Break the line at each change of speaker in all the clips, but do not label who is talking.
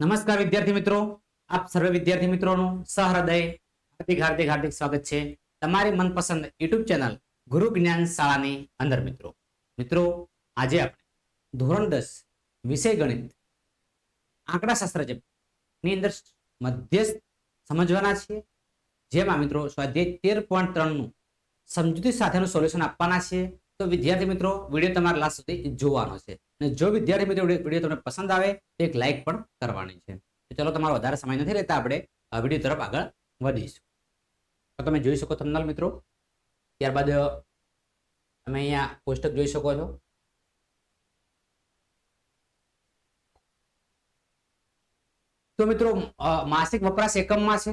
નમસ્કાર વિદ્યાર્થી મિત્રો. આપ સર્વે વિદ્યાર્થી મિત્રોનું સહૃદય, હાર્દિક હાર્દિક હાર્દિક સ્વાગત છે તમારી મનપસંદ યુટ્યુબ ચેનલ ગુરુ જ્ઞાન શાળાની અંદર મિત્રો. મિત્રો, આજે આપણે ધોરણ દસ વિષય ગણિત આંકડાશાસ્ત્રની અંદર મધ્યસ્થ સમજવાના છીએ. જેમાં મિત્રો સ્વાધ્યાય તેર પોઈન્ટ ત્રણનું સમજૂતી સાથેનું સોલ્યુશન આપવાના છે તો વિદ્યાર્થી મિત્રો, વીડિયો તમારા લાસ્ટ સુધી જોવાનો છે. અને જો વિદ્યાર્થી મિત્રો વીડિયો તમને પસંદ આવે, તો એક લાઈક પણ કરવાની છે. તો ચલો તમારો વધારે સમય નથી લેતા, આપણે આ વીડિયો તરફ આગળ વધીશું. તો તમે જોઈ શકો થંબનેલ મિત્રો. ત્યારબાદ તમે અહીંયા કોષ્ટક જોઈ શકો છો. તો મિત્રો માસિક વપરાશ એકમમાં છે.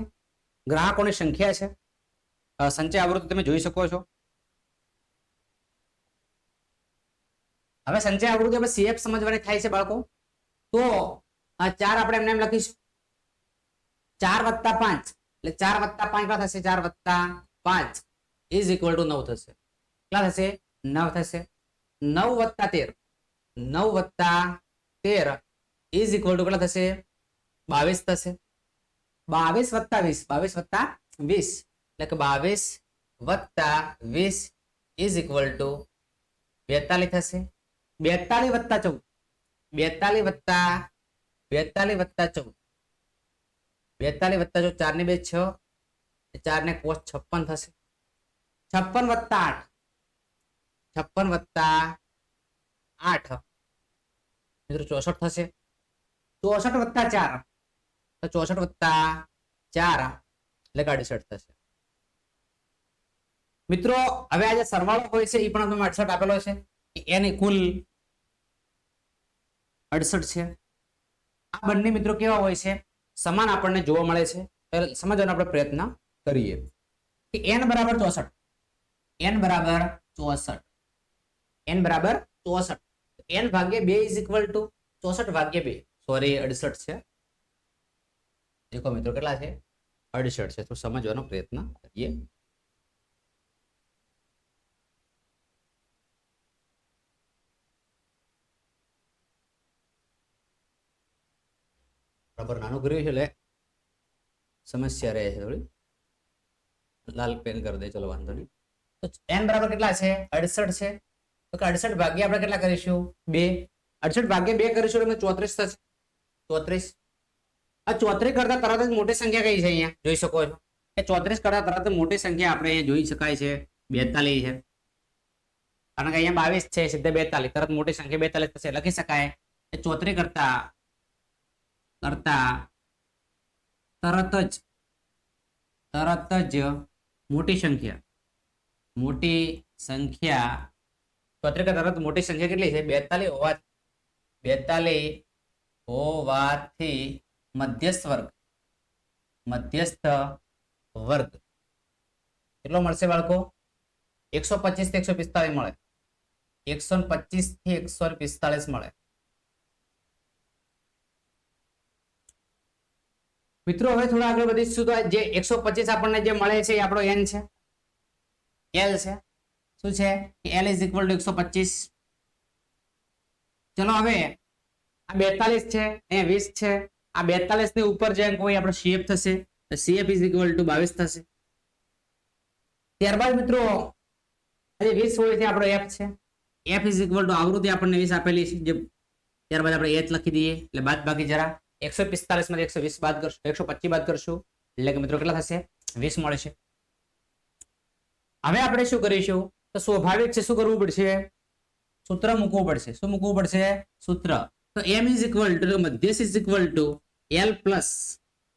ગ્રાહકોની સંખ્યા છે. સંચય આવૃત્તિ તમે જોઈ શકો છો. હવે સંચય આવૃત્તિ આપણે સીએફ સમજવાની થાય છે બાળકો. તો આ ચાર આપણે એમને એમ લખીશું. ચાર વત્તા પાંચ. એટલે ચાર વત્તા પાંચ કેટલા થશે? ચાર વત્તા પાંચ. ઇઝ ઇક્વલ ટુ નવ થશે. કેટલા થશે? નવ થશે. નવ વત્તા તેર. નવ વત્તા તેર. ઇઝ ઇક્વલ ટુ કેટલા થશે? બાવીસ થશે. બાવીસ વત્તા વીસ. બાવીસ વત્તા વીસ. એટલે કે બાવીસ વત્તા વીસ ઇઝ ઇક્વલ ટુ બેતાલીસ થશે. બેતાલીસ વત્તા ચૌદ. બેતાલીસ વત્તા બેતાલીસ વત્તા ચૌદ. બેતાલીસ વત્તા ચૌદ ચાર ને બે છ ચાર ને કોસ છપ્પન થશે. છપ્પન વત્તા આઠ. છપ્પન વત્તા આઠ. મિત્રો ચોસઠ થશે. ચોસઠ વત્તા ચાર. તો ચોસઠ વત્તા ચાર એટલે અડસઠ થશે. મિત્રો, હવે આ જે સરવાળો હોય છે એ પણ અમે અડસઠ આપેલો છે. એની કુલ અડસઠ છે. આ બંને મિત્રો કેવા હોય છે? સમાન આપણને જોવા મળે છે. સમજવાનો આપણે પ્રયત્ન કરીએ. કે એન બરાબર ચોસઠ. એન બરાબર ચોસઠ. એન બરાબર ચોસઠ. એન ભાગ્ય બે ઇઝ ઇક્વલ ટુ ચોસઠ ભાગ્ય બે. સોરી અડસઠ છે. દેખો મિત્રો કેટલા છે? અડસઠ છે. તો સમજવાનો પ્રયત્ન કરીએ. બરાબર નાનું કર્યું છે એટલે સમસ્યા રહે છે થોડી. લાલ પેન કરી દે, ચલો વાંધો નહીં. તો એન બરાબર કેટલા છે? અડસઠ છે. તો કે અડસઠ ભાગ્યા આપણે કેટલા કરીશું? બે. અડસઠ ભાગ્યા બે કરીશું, એટલે ચોત્રીસ થશે. ચોત્રીસ. આ ચોત્રીસ કરતા તરત જ મોટી સંખ્યા કઈ છે અહીંયા? જોઈ શકો છો. કે ચોત્રીસ કરતા તરત મોટી સંખ્યા આપણે અહીંયા જોઈ શકાય છે. બેતાલીસ છે. કારણ કે અહીંયા બાવીસ છે, સીધે બેતાલીસ. તરત મોટી સંખ્યા બેતાલીસ થશે, લખી શકાય. ચોત્રીસ કરતા કરતા તરત જ તરત જ મોટી સંખ્યા મોટી સંખ્યા, પત્રિકા તરત મોટી સંખ્યા કેટલી છે? બેતાલીસ હોવા, બેતાલીસ હોવાથી મધ્યસ્થ વર્ગ મધ્યસ્થ વર્ગ. કેટલો મળશે બાળકો? એકસો પચીસથી એકસો પિસ્તાલીસ મળે. એકસો પચીસથી એકસો પિસ્તાલીસ મળે. મિત્રો, હવે થોડા આગળ વધીશું. તો જે એકસો પચીસ આપણને જે મળે છે એ આપણો એન છે? એલ છે. શું છે? એલ ઇઝ ઇક્વલ ટુ એકસો પચીસ. ચલો હવે આ બેતાલીસ છે એ વીસ છે. આ બેતાલીસની ઉપર જે અંક હોય આપણો સીએફ થશે સીએફ ઇઝ ઇક્વલ ટુ બાવીસ થશે. ત્યારબાદ મિત્રો, આજે વીસ હોય છે આપણો એફ છે. એફ ઇઝ ઇક્વલ ટુ આવૃત્તિ આપણને વીસ આપેલી છે. જે ત્યારબાદ આપણે એચ લખી દઈએ. એટલે બાદ બાકી જરા. એકસો પિસ્તાલીસમાંથી એકસો વીસ બાદ કરશું એકસો પચીસ બાદ કરશું. એટલે કે મિત્રો કેટલા થશે? વીસ મળશે હવે આપણે શું કરીશું? તો સ્વાભાવિક છે, શું કરવું પડશે? સૂત્ર મૂકવું પડશે. શું મૂકવું પડશે? સૂત્ર. તો M is equal to this is equal to L plus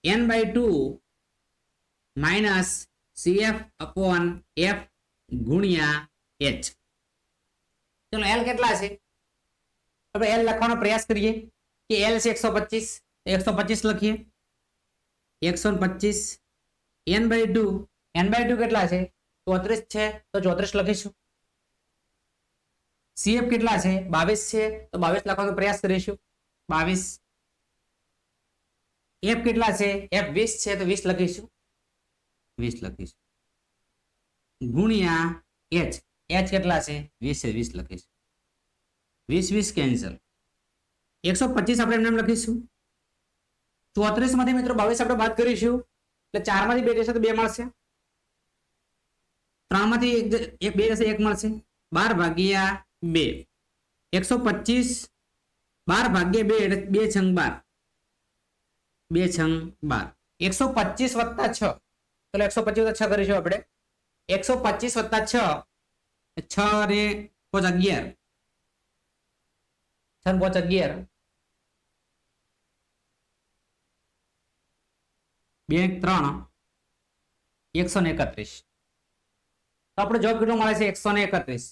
N by two minus CF upon F ગુણ્યા એચ ચલો એલ કેટલા છે? આપણે એલ લખવાનો પ્રયાસ કરીએ કે એલ છે એકસો પચીસ. એકસો પચીસ લખીએ એકસો પચીસ N by two N by two કેટલા છે ચોત્રીસ છે તો ચોત્રીસ લખીશું સીએફ કેટલા છે બાવીસ છે તો બાવીસ લખવાનો પ્રયાસ કરીશું બાવીસ એફ કેટલા છે એફ વીસ છે તો વીસ લખીશું વીસ લખીશું ગુણ્યા એચ એચ કેટલા છે વીસ છે વીસ લખીશું વીસ વીસ કેન્સલ એકસો પચીસ આપણે એમને એમ લખીશું ચોત્રીસમાંથી મિત્રો બાવીસ આપણે બાદ કરીશું. એટલે ચારમાંથી બે જશે તો બે મળશે. ત્રણમાંથી એક બે જશે, એક મળશે. બાર ભાગ્યા બે. એકસો પચીસ. બાર ભાગ્યા બે એટલે બે છંગ બાર. બે છંગ બાર. એકસો પચીસ વત્તા છ. ચલો એકસો પચીસ વત્તા છ કરીશું આપણે. એકસો પચીસ વત્તા છ. છ ને પોચ અગિયાર. છ પોચ અગિયાર. બે, ત્રણ, એકસો ને એકત્રીસ. તો આપણે જવાબ કેટલો મળે છે? એકસો ને એકત્રીસ.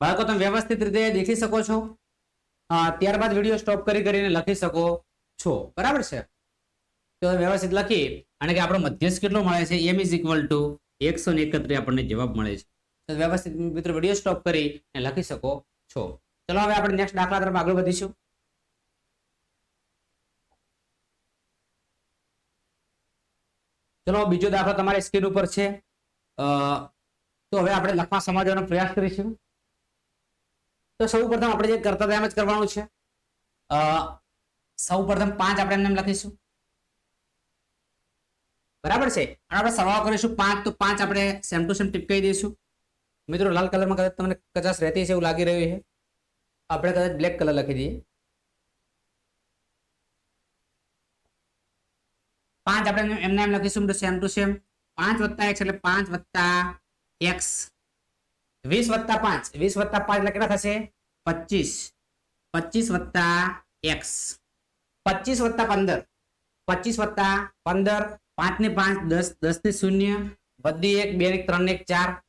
બાળકો, તમે વ્યવસ્થિત રીતે દેખી શકો છો. ત્યારબાદ વીડિયો સ્ટોપ કરી કરીને લખી શકો છો. બરાબર છે? તો વ્યવસ્થિત લખી, અને કે આપણો મધ્યસ્થ કેટલો મળે છે? એમ ઇઝ ઇક્વલ ટુ એકસો ને એકત્રીસ આપણને જવાબ મળે છે. તો વ્યવસ્થિત મિત્રો વીડિયો સ્ટોપ કરી લખી શકો છો. ચલો, હવે આપણે નેક્સ્ટ દાખલા તરફ આગળ વધીશું. ચલો, બીજો દાખલો તમારી સ્ક્રીન ઉપર છે. તો હવે આપણે લખવા સમજવાનો પ્રયાસ કરીશું. તો સૌ પ્રથમ આપણે જે કરતા એમ જ કરવાનું છે. સૌ પ્રથમ પાંચ આપણે એમને લખીશું. બરાબર છે? અને આપણે સરવાળો કરીશું પાંચ, તો પાંચ આપણે સેમ ટુ સેમ ટીપકાઈ દઈશું. મિત્રો, લાલ કલરમાં કદાચ તમને કચાસ રહેતી છે એવું લાગી રહ્યું છે. આપણે કદાચ બ્લેક કલર લખી દઈએ. પાંચ આપણે એમને એમ લખીશું સેમ ટુ સેમ. પાંચ વત્તા એક્સ એટલે પાંચ વત્તા એક્સ. વીસ વત્તા પાંચ. વીસ વત્તા પાંચ એટલે કેટલા થશે? પચીસ. પચીસ વત્તા એક્સ. પચીસ વત્તા પંદર. પચીસ વત્તા પંદર. પાંચ ને પાંચ, દસ. દસ ને શૂન્ય. વધી એક, બે ને ત્રણ ને એક, ચાર.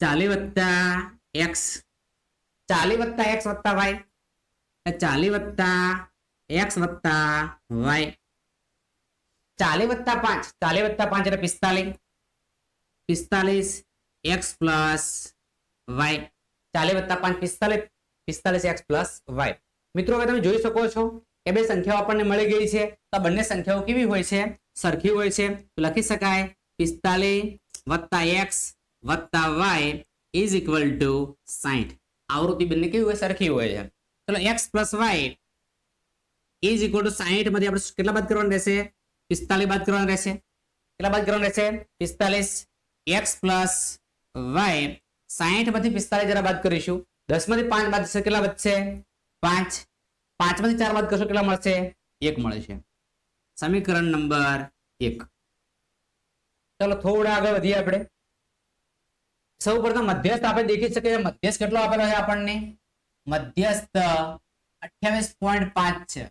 ચાલી વત્તા એક્સ. ચાલી વત્તા એક્સ વત્તા વાય. ચાલી વત્તા એક્સ વત્તા વાય. ચાલી વત્તા પાંચ, ચાલી વત્તા પાંચ એટલે પિસ્તાલીસ. પિસ્તાલીસ એક્સ પ્લસ વાય. ચાલી વત્તા પાંચ, પિસ્તાલીસ પિસ્તાલીસ એક્સ પ્લસ વાય. મિત્રો, હવે તમે જોઈ શકો છો કે બે સંખ્યાઓ આપણને મળી ગઈ છે. તો બંને સંખ્યાઓ કેવી હોય છે? સરખી હોય છે. લખી શકાય. પિસ્તાલીસ વત્તા એક્સ વત્તા વાય ઇઝ ઇક્વલ ટુ સાહીઠ આવૃત્તિ બંને કેવી હોય? સરખી હોય છે. ચલો, X plus Y is equal to સાઠમાંથી આપણે કેટલા બાદ કરવાનું રહેશે? પિસ્તાલીસ બાદ કરવાનું રહેશે. કેટલા બાદ કરવાનું રહેશે? પિસ્તાલીસ એક્સ પ્લસ વાય સાહીઠમાંથી પિસ્તાલીસ જરા બાદ કરીશું. દસમાંથી પાંચ બાદ થશે કેટલા વધશે? પાંચ. પાંચમાંથી ચાર બાદ કરશો કેટલા મળશે? એક મળે છે સમીકરણ નંબર એક. ચલો થોડા આગળ વધીએ આપણે. સૌ પ્રથમ મધ્યસ્થ આપણે દેખી શકીએ મધ્યસ્થ કેટલો આપેલો છે આપણને? મધ્યસ્થ અઠ્યાવીસ પોઈન્ટ પાંચ છે.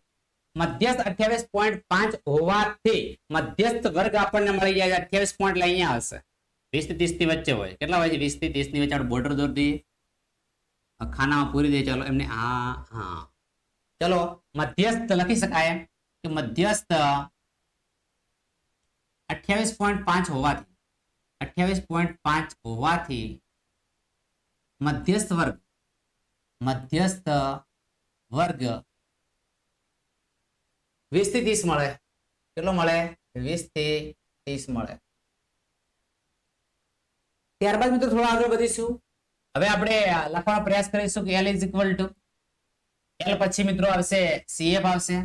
મધ્યસ્થ અઠ્યાવીસ પોઈન્ટ પાંચ હોવાથી મધ્યસ્થ વર્ગ આપણને મળી જાય અઠ્યાવીસ પોઈન્ટ અહીંયા હશે વીસથી ત્રીસની વચ્ચે હોય. કેટલા હોય છે? વીસથી ત્રીસની વચ્ચે આપણે બોર્ડર દોર દઈએ. ખાનામાં પૂરી દઈએ. ચાલો, એમને હા હા. ચલો, મધ્યસ્થ લખી શકાય કે મધ્યસ્થ અઠ્યાવીસ પોઈન્ટ પાંચ હોવાથી, અઠ્યાવીસ પોઈન્ટ પાંચ હોવાથી મધ્યસ્થ વર્ગ મધ્યસ્થ વર્ગ વીસથી ત્રીસ મળે. કેટલો મળે? વીસથી ત્રીસ મળે. ત્યારબાદ મિત્રો થોડા આગળ વધીશું. હવે આપણે લખવાનો પ્રયાસ કરીશું કે L is equal to L પછી મિત્રો આવશે સીએફ આવશે.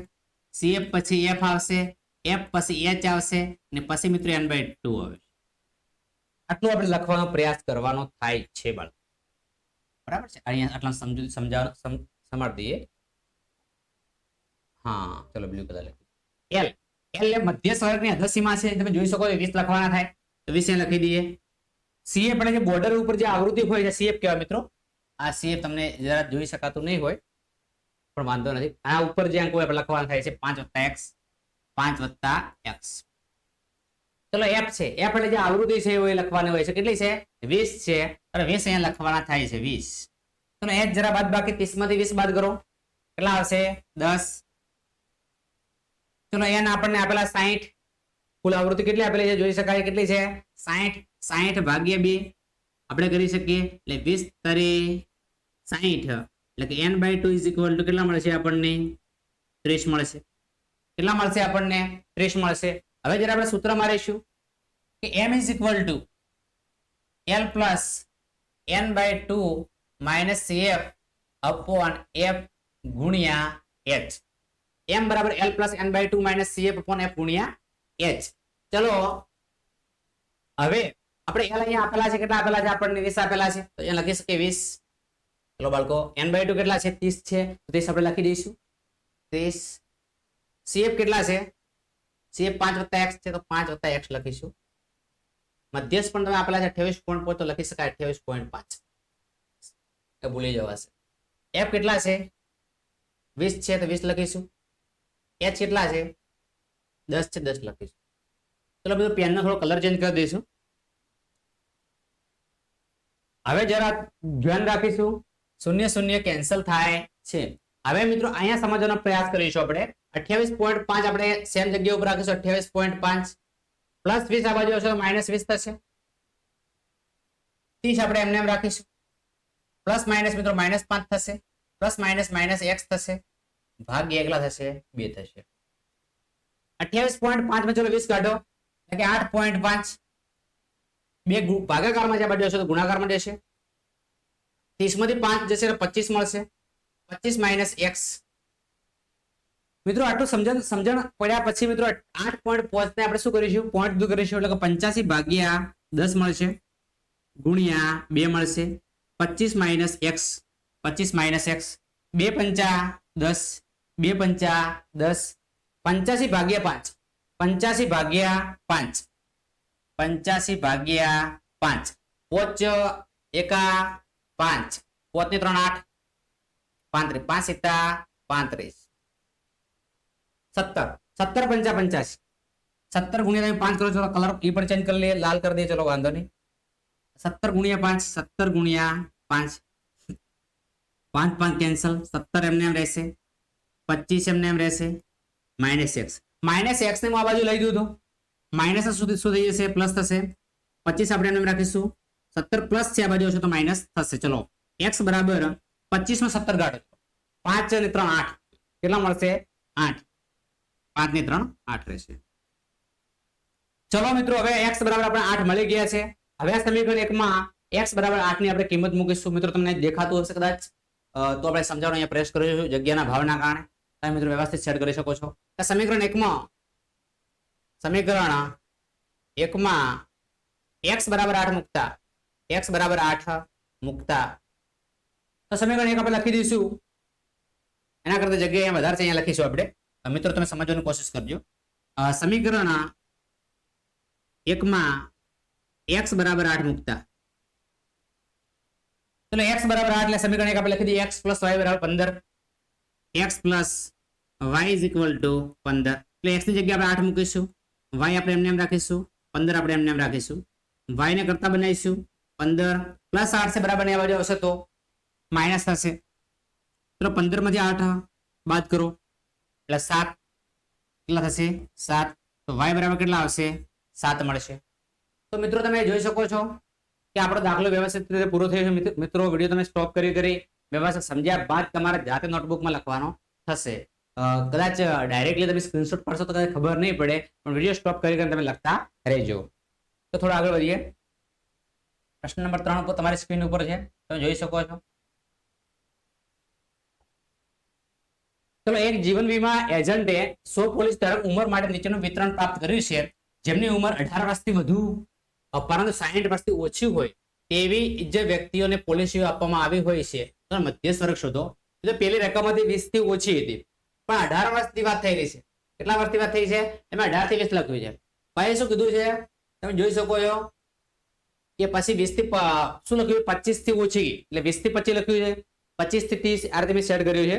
સીએફ પછી એફ આવશે. એફ પછી એચ આવશે. ને પછી મિત્રો એન બાય ટુ આવે આટલું આપણે લખવાનો પ્રયાસ કરવાનો થાય છે, બાળકો. બરાબર છે? અહીંયા આટલા સમજ સમજાવ સમાડી દઈએ હા. ચલો બ્લુ કલર લખી એલ એલ એ મધ્ય સ્વર્ગની અધસીમા છે. તમે જોઈ શકો છો વીસ લખવાના થાય. તો વીસ લખી દઈએ. સીએફ પણ જે બોર્ડર ઉપર જે આવૃત્તિ હોય છે સીએફ કહેવાય મિત્રો. આ સીએફ તમને જરા જોઈ શકાતું નહીં હોય પણ વાંધો નથી. આ ઉપર જે અંકો લખવાના થાય છે પાંચ વત્તા એક્સ પાંચ વત્તા એક્સ ચલો એફ છે. એફ એટલે જે આવૃત્તિ છે એ લખવાની હોય છે. કેટલી છે? વીસ છે. અને વીસ અહીંયા લખવાના થાય છે વીસ. ચલો એચ જરા બાદ બાકી ત્રીસમાંથી વીસ બાદ કરો. કેટલા આવશે? દસ. ચલો એન આપણને આપેલા સાહીઠ કુલ આવૃત્તિ કેટલી આપેલી છે? જોઈ શકાય કેટલી છે? સાહીઠ સાહીઠ ભાગ્યા બે. આપણે કરી શકીએ. એટલે વીસ તરી સાહીઠ એટલે કે N by two is equal to કેટલા મળશે આપણને? ત્રીસ મળશે. કેટલા મળશે આપણને? ત્રીસ મળશે. હવે જ્યારે આપણે સૂત્ર મારીશું કે M is equal to L plus N by two minus F upon F ગુણ્યા એચ એમ બરાબર L plus N by two minus CF upon F ગુણ્યા એચ ચલો, હવે આપણે એલ અહીંયા આપેલા છે, કેટલા આપેલા છે? આપણને વીસ આપેલા છે. તો અહીંયા લખી શકીએ વીસ. ચલો બાળકો એન બાય ટુ કેટલા છે? ત્રીસ છે. તો ત્રીસ આપણે લખી દઈશું. ત્રીસ. સીએફ કેટલા છે? સીએફ પાંચ વત્તા એક્સ છે, તો પાંચ વત્તા એક્સ લખીશું. મધ્યસ્થ પણ તમે આપેલા છે, અઠ્યાવીસ પોઈન્ટ પાંચ, તો લખી શકાય અઠ્યાવીસ પોઈન્ટ પાંચ. એ ભૂલી જવાશે. એફ કેટલા છે? વીસ છે, તો વીસ લખીશું. એચ કેટલા છે? દસ છે, દસ લખીશું. ચલો બધું પેનનો થોડો કલર ચેન્જ કરી દઈશું. હવે જરા ધ્યાન રાખીશું. શૂન્ય શૂન્ય કેન્સલ થાય છે. હવે મિત્રો, અહીંયા સમજવાનો પ્રયાસ કરીશું આપણે. અઠ્યાવીસ પોઈન્ટ પાંચ આપણે સેમ જગ્યા ઉપર રાખીશું. અઠ્યાવીસ પોઈન્ટ પાંચ. પ્લસ વીસ આ બાજુ હશે માઇનસ વીસ થશે. ત્રીસ આપણે એમને એમ રાખીશું. પ્લસ માઇનસ મિત્રો માઇનસ પાંચ થશે. પ્લસ માઇનસ માઇનસ એક્સ થશે. ભાગ્ય એકલા થશે, બે થશે. અઠ્યાવીસ પોઈન્ટ પાંચમાં ચલો વીસ કાઢો. એટલે કે આઠ પોઈન્ટ પાંચ. બે ભાગાકારમાં જ્યાં બાજુ હશે તો ગુણાકારમાં જશે. ત્રીસમાંથી પાંચ જશે તો પચીસ મળશે. પચીસ માઇનસ એક્સ મિત્રો આટલું સમજણ સમજણ પડ્યા પછી મિત્રો આઠ પોઈન્ટ પાંચ ને આપણે શું કરીશું? પોઈન્ટ દૂર કરીશું એટલે કે પંચ્યાસી ભાગ્યા દસ મળશે. ગુણ્યા બે મળશે. પચીસ માઇનસ એક્સ પચીસ માઇનસ એક્સ બે પંચા દસ. બે પંચા દસ, પંચ્યાસી ભાગ્યા પાંચ. પંચ્યાસી ભાગ્યા પાંચ. પંચ્યાસી ભાગ્યા પાંચ. પોચ એકા પાંચ. પોચ ને ત્રણ આઠ. પાંત્રીસ. પાંચ સિત્તા પાંત્રીસ. સત્તર. સત્તર પંચા પંચ્યાસી. સત્તર ગુણ્યા તમે પાંચ કરો ચલો કલર એ પણ ચેન્જ કરી લઈએ લાલ કરી દે, ચલો વાંધો નહીં. સત્તર ગુણ્યા પાંચ, સત્તર ગુણ્યા પાંચ. પાંચ પાંચ કેન્સલ સત્તર એમને એમ રહેશે. પચીસ એમને એમ રહેશે. Minus x. માઇનસ એક્સ ને હું આ બાજુ લઈ દઉં તો? માઇનસ સુધી શું થઈ જશે, પ્લસ થશે. પચીસ આપણે એમ રાખીશું. સત્તર પ્લસ છે આ બાજુ હશે તો માઇનસ થશે. ચલો. એક્સ બરાબર પચીસમાં સત્તર ગાઢ પાંચ અને ત્રણ આઠ. કેટલા મળશે? આઠ. પાંચ ને ત્રણ આઠ રહેશે. ચલો મિત્રો, હવે એક્સ બરાબર આપણે આઠ મળી ગયા છે. હવે આ સમીકરણ એકમાં એક્સ બરાબર આઠની આપણે કિંમત મૂકીશું. મિત્રો, તમને દેખાતું હશે કદાચ. તો આપણે સમજાવવાનું અહીંયા પ્રેસ કરીશું જગ્યાના ભાવના કારણે. તમે મિત્રો વ્યવસ્થિત સેટ કરી શકો છો. સમીકરણ એકમાં સમીકરણ એકમાં એક્સ બરાબર આઠ મુકતા એક્સ બરાબર આઠ મુકતા. તો સમીકરણ એક આપણે લખી દઈશું. એના કરતા જગ્યાએ વધારે અહીંયા લખીશું આપણે. મિત્રો તમે સમજવાની કોશિશ કરજો. સમીકરણ એકમાં એક્સ બરાબર આઠ મુકતા. ચલો એક્સ બરાબર આઠ એટલે સમીકરણ એક આપણે લખી દઈએ. એક્સ પ્લસ વાય બરાબર પંદર. X plus Y is equal to પંદર. એટલે એક્સની જગ્યાએ આપણે આઠ મૂકીશું. વાય આપણે એમને એમ રાખીશું. પંદર આપણે એમને એમ રાખીશું. વાયને કરતા બનાવીશું. પંદર પ્લસ આઠ છે, બરાબર આ બાજુ આવશે તો માઇનસ થશે. ચલો, પંદરમાંથી આઠ બાદ કરો. એટલે સાત કેટલા થશે? સાત. તો વાય બરાબર કેટલા આવશે? સાત મળશે. તો મિત્રો, તમે જોઈ શકો છો કે આપણો દાખલો વ્યવસ્થિત રીતે પૂરો થયો છે. મિત્ર- વીડિયો તમે સ્ટોપ કરી કરી વ્યવસ્થિત સમજ્યા બાદ તમારે જાતે નોટબુકમાં લખવાનો થશે. કદાચ ડાયરેક્ટલી તમે સ્ક્રીનશોટ પડશો તો કદાચ ખબર નહીં પડે, પણ વીડિયો સ્ટોપ કરી તમે લખતા રહેજો. તો થોડા આગળ વધીએ. પ્રશ્ન નંબર ત્રણ ઉપર તમારી સ્ક્રીન ઉપર છે. તમે જોઈ શકો છો. ચલો, એક જીવન વીમા એજન્ટે સો પોલીસ તરફ ઉંમર માટે નીચેનું વિતરણ પ્રાપ્ત કર્યું છે. જેમની ઉંમર અઢાર વર્ષથી વધુ, પરંતુ સાહીઠ વર્ષથી ઓછી હોય તેવી જે વ્યક્તિઓને પોલિસીઓ આપવામાં આવી હોય છે. તો મધ્યસ્થ વર્ગ શોધો. તો પેલી રકમ હતી વીસથી ઓછી હતી. પણ અઢાર વર્ષની વાત થયેલી છે. કેટલા વર્ષની વાત થઈ છે? એમાં અઢારથી વીસ લખ્યું છે. ભાઈ શું કીધું છે? તમે જોઈ શકો છો કે પછી વીસથી શું લખ્યું પચીસથી ઓછી, એટલે વીસથી પચીસ લખ્યું છે. પચીસથી ત્રીસ આ રીતે મેં સેટ કર્યું છે.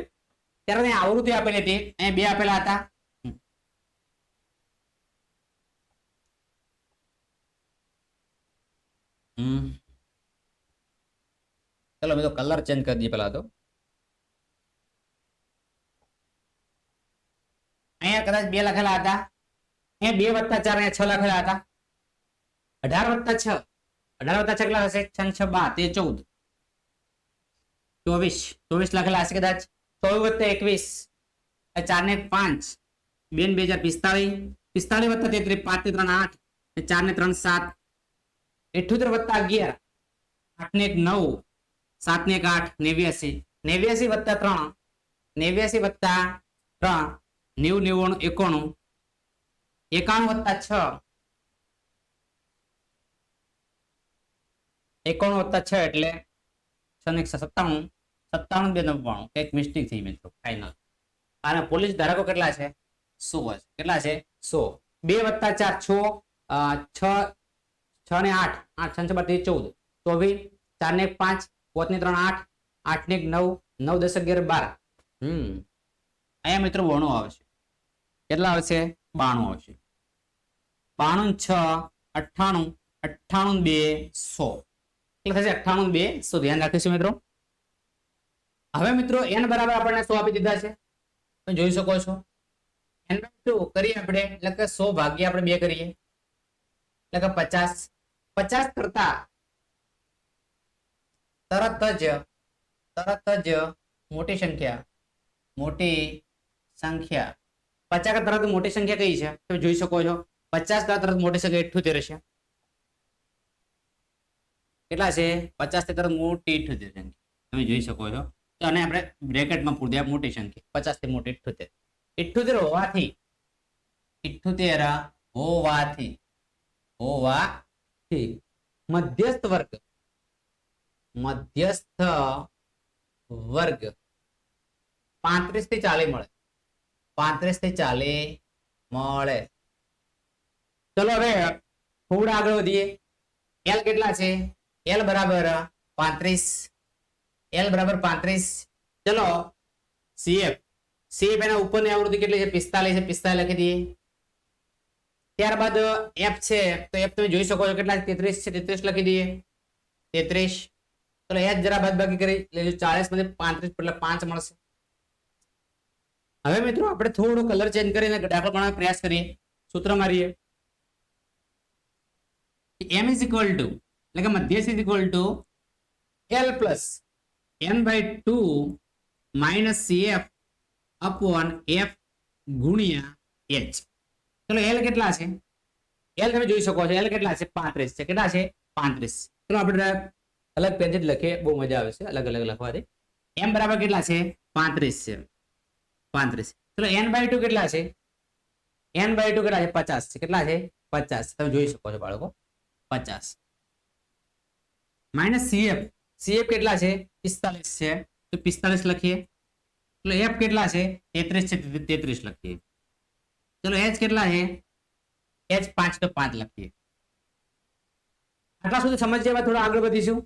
ત્યારે આવૃત્તિ આપેલી હતી. અહીંયા બે આપેલા હતા. ચલો, મેં તો કલર ચેન્જ કરી દઈએ પેલા તો. અહીંયા કદાચ બે લખેલા હતા. અહીંયા બે વત્તા ચાર અહીંયા છ લખેલા હતા. અઢાર વત્તા છ. અઢાર વત્તા છ કેટલા હશે? છ છ બાર. તે ચૌદ. ચોવીસ. ચોવીસ લખેલા હશે કદાચ. ચોવીસ વત્તા એકવીસ. ચાર ને પાંચ. બે ને બે હજાર પિસ્તાળીસ. પિસ્તાળીસ વત્તા તેત્રીસ. પાંચ ને ત્રણ આઠ. ચાર ને ત્રણ સાત. અઠ્યોતેર વત્તા અગિયાર. આઠ ને એક નવ. સાત ને એક આઠ. નેવ્યાસી. નેવ્યાસી વત્તા ત્રણ. નેવ્યાસી વત્તા ત્રણ. નેવું નેવાણું એકોણું. એકાણું વત્તા છ. એકાણું વત્તા છ એટલે છ ને એકસો સત્તાણું. સત્તાણું બે નવ્વાણું. કંઈક મિસ્ટેક થઈ મિત્રો ફાઈનલ અને પોલીસ ધારકો કેટલા છે? સો કેટલા છે? સો. બે વત્તા ચાર, છ. છ છ ને આઠ. આઠ છ બાર, ચૌદ. ચોવીસ ચાર ને પાંચ. પોત ને ત્રણ, આઠ. આઠ ને એક, નવ. નવ દસ અગિયાર, બાર. હમ. અહીંયા મિત્રો બોણું આવશે. કેટલા આવશે? બાણું આવશે. બાણું છ, અઠ્ઠાણું અઠ્ઠાણું બે, સો. એટલે થશે? અઠ્ઠાણું બે, સો. ધ્યાન રાખીશું મિત્રો. હવે મિત્રો એન બરાબર આપણને સો આપી દીધા છે. તમે જોઈ શકો છો. એન ટુ કરીએ આપણે, એટલે કે સો ભાગ્યા આપણે બે કરીએ. એટલે કે પચાસ. પચાસ કરતા તરત જ તરત જ મોટી સંખ્યા, મોટી સંખ્યા. પચાસ કરતા તરત મોટી સંખ્યા કઈ છે? તમે જોઈ શકો છો. પચાસ કરતા તરત મોટી સંખ્યા ઇઠ્ઠોતેર છે કેટલા છે? પચાસથી તરત મોટી ઇઠ્ઠોતેર સંખ્યા. તમે જોઈ શકો છો. આને આપણે બ્રેકેટમાં પૂરી દઈએ મોટી સંખ્યા. પચાસથી મોટી ઇઠ્ઠોતેર ઇઠ્ઠોતેર હોવાથી ઇઠ્ઠોતેર હોવાથી હોવાથી, મધ્યસ્થ વર્ગ મધ્યસ્થ વર્ગ પાંત્રીસથી ચાલી મળે. પાંત્રીસથી ચાલી મળે. ચલો હવે થોડા આગળ વધીએ. એલ કેટલા છે? એલ બરાબર પાંત્રીસ. એલ બરાબર પાંત્રીસ. ચલો સીએફ સીએફ એના ઉપરની આવૃત્તિ કેટલી છે? પિસ્તાલીસ છે. પિસ્તાલીસ લખી દઈએ. ત્યારબાદ એફ છે, તો એફ તમે જોઈ શકો છો કેટલા તેત્રીસ છે. તેત્રીસ લખી દઈએ. તેત્રીસ. ચલો એ જરા બાદ બાકી કરી લેજો. ચાલીસમાંથી પાંત્રીસ, એટલે પાંચ મળશે. હવે મિત્રો આપણે થોડો કલર ચેન્જ કરીને દાખલો ગણવાનો પ્રયાસ કરીએ. સૂત્ર મારીએ. એમ ઇઝ ઇક્વલ ટુ એટલે કે મધ્યસ is equal to L plus N by two minus CF upon F ગુણ્યા એચ ચલો એલ કેટલા છે? એલ તમે જોઈ શકો છો. એલ કેટલા છે? પાંત્રીસ છે. કેટલા છે? પાંત્રીસ. ચલો આપણે અલગ પેજ લખીએ. બહુ મજા આવે છે. અલગ અલગ લખવાથી. એમ બરાબર કેટલા છે? પાંત્રીસ છે. પાંત્રીસ. ચલો એન બાય ટુ કેટલા છે? એન બાય ટુ કેટલા છે? પચાસ છે. કેટલા છે? પચાસ. તમે જોઈ શકો છો બાળકો. પચાસ. માઇનસ સીએફ સીએફ કેટલા છે? પિસ્તાલીસ છે. તો પિસ્તાલીસ લખીએ. ચલો એફ કેટલા છે? તેત્રીસ છે. તેત્રીસ લખીએ. ચલો એચ કેટલા છે? એચ પાંચ તો પાંચ લખીએ. આટલા સુધી સમજ્યા બાદ થોડા આગળ વધીશું.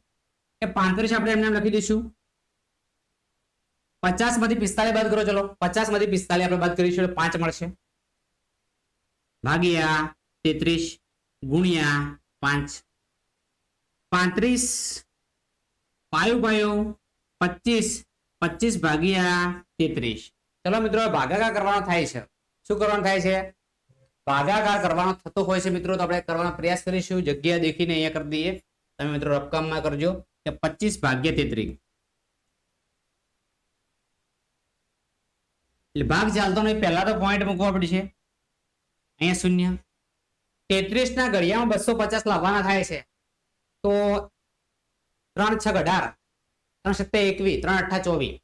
કે પાંત્રીસ આપણે એમને લખી દઈશું. પચાસમાંથી પિસ્તાલીસ બાદ કરો, ચલો. પચાસમાંથી પિસ્તાલીસ આપણે બાદ કરીશું એટલે પાંચ મળશે. ભાગ્યા તેત્રીસ ગુણ્યા પાંચ. પાંત્રીસ પાયું પાયું, પચીસ. પચીસ ભાગ્યા તેત્રીસ. ચલો મિત્રો ભાગાકાર કરવાનો થાય છે. શું કરવાનું થાય છે? ભાગાકાર કરવાનો થતો હોય છે મિત્રો, તો આપણે કરવાનો પ્રયાસ કરીશું. જગ્યા દેખીને અહીંયા કરી દઈએ. તમે મિત્રો રકમમાં કરજો કે પચીસ ભાગ્યા તેત્રીસ. એટલે ભાગ ચાલતો નહીં. પહેલા તો પોઈન્ટ મૂકવા પડશે અહીંયા શૂન્ય. તેત્રીસ ના ઘડિયામાં બસો પચાસ લાવવાના થાય છે. તો ત્રણ છ અઢાર. ત્રણ સત્તર એકવીસ. ત્રણ અઠ્ઠા ચોવીસ.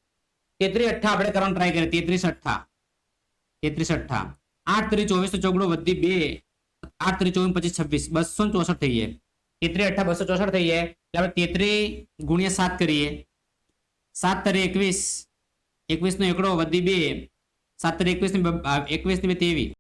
તેત્રીસ અઠ્ઠા આપણે કરવાનું ટ્રાય કરીએ. તેત્રીસ અઠ્ઠા. તેત્રીસ અઠ્ઠા. આઠ ત્રીસ ચોવીસ ચોગડો વધી બે. આઠ ત્રીસ ચોવીસ પચીસ છવ્વીસ. બસો ચોસઠ થઈ ગયે તેત્રીસ અઠ્ઠા બસો ચોસઠ થઈ એટલે આપણે તેત્રીસ ગુણ્યા સાત કરીએ. સાત તરી એકવીસ. એકવીસ નો એકડો વધી બે. સાત તરી એકવીસની એકવીસની બે તેવીસ